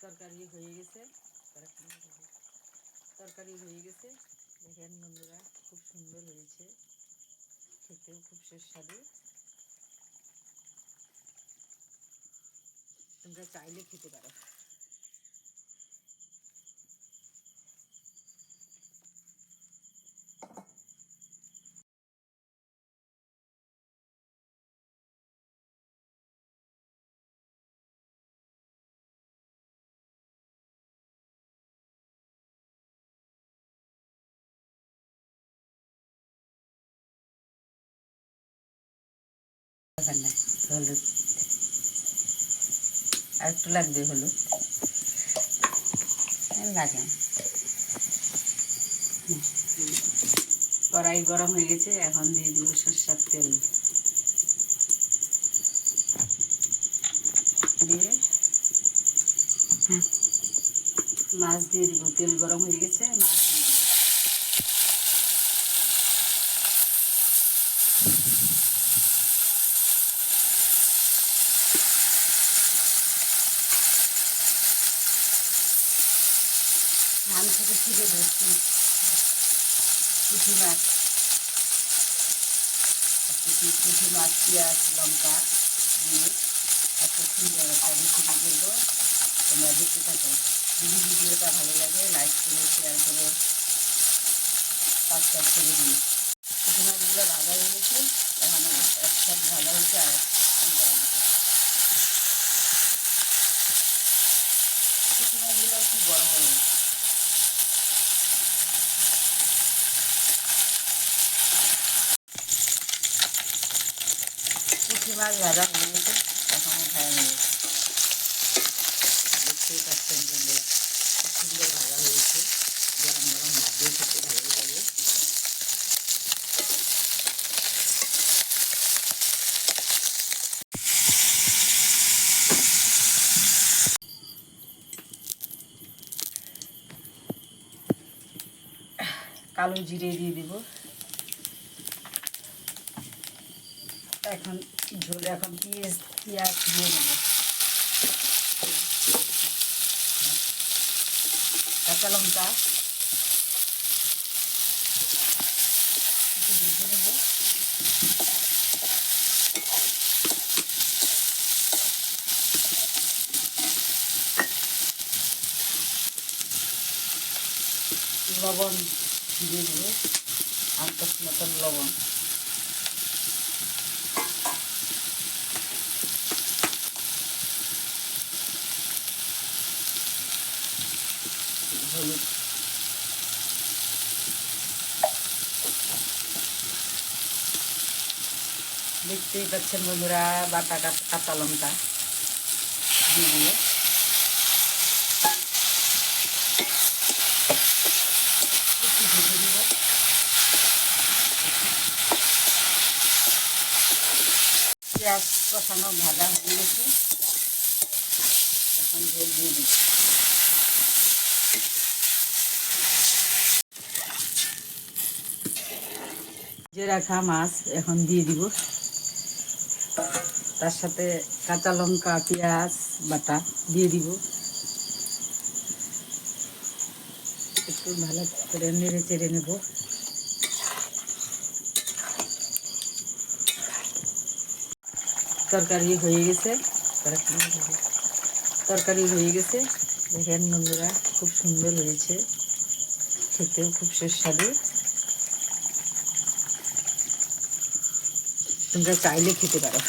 তরকারি হয়ে গেছে। তরকারি হয়ে গেছে। দেখেন বন্ধুরা, খুব সুন্দর হয়েছে। খেতেও খুব সুস্বাদু। তোমরা চাইলে খেতে পারো। হলুদ। আর একটু লাগবে হলুদ। লাগে। কড়াই গরম হয়ে গেছে এখন দিয়ে দিব সরষের তেল। দিয়ে মাছ দিয়ে দিব তেল গরম হয়ে গেছে মাছ ধান থেকে ছিঁড়ে ধরছি। পুঁটি মাছ। পুঁটি মাছ পেঁয়াজ লঙ্কা দিয়ে। এত সুন্দর একটা রেসিপি করব তোমরা দেখতে থাকো। যদি ভিডিওটা ভালো লাগে লাইক করে শেয়ার করে সাবস্ক্রাইব করে দিও। পুঁটি মাছগুলো ভাজা হয়ে গেছে। এখন একসাথে ভাজা হয়েছে আর পুঁটি মাছগুলো একটু বড় বড়? পুঁটি মাছ ভাজা হয়ে গেছে এখন উঠায় নেবে দেখতেই পাচ্ছেন বন্ধুরা, খুব সুন্দর ভাজা হয়েছে। গরম গরম ভাত দিয়ে খেতে ভালো লাগে। কালো জিরে দিয়ে দিব। এখন ঝোল, এখন পেঁয়াজ পেঁয়াজ দিয়ে দেবো। কাঁচা লঙ্কা। লবণ দিয়ে দেবো। দশ মতন লবণ। হলুদ দেখতেই পাচ্ছেন বন্ধুরা বাটা কাঁচা লঙ্কা দিয়ে পেঁয়াজ কষানো ভাজা হয়ে গেছে। এখন ঝোল দিয়ে দিব। যে রাখা মাছ এখন দিয়ে দিব। তার সাথে কাঁচা লঙ্কা, পেঁয়াজ, বাটা দিয়ে দিব। একটু ভালো করে নেড়ে চেড়ে নেব। তরকারি হয়ে গেছে। তরকারি হয়ে গেছে। দেখেন বন্ধুরা, খুব সুন্দর হয়েছে। খেতেও খুব সুস্বাদু। তোমরা চাইলে খেতে পারো।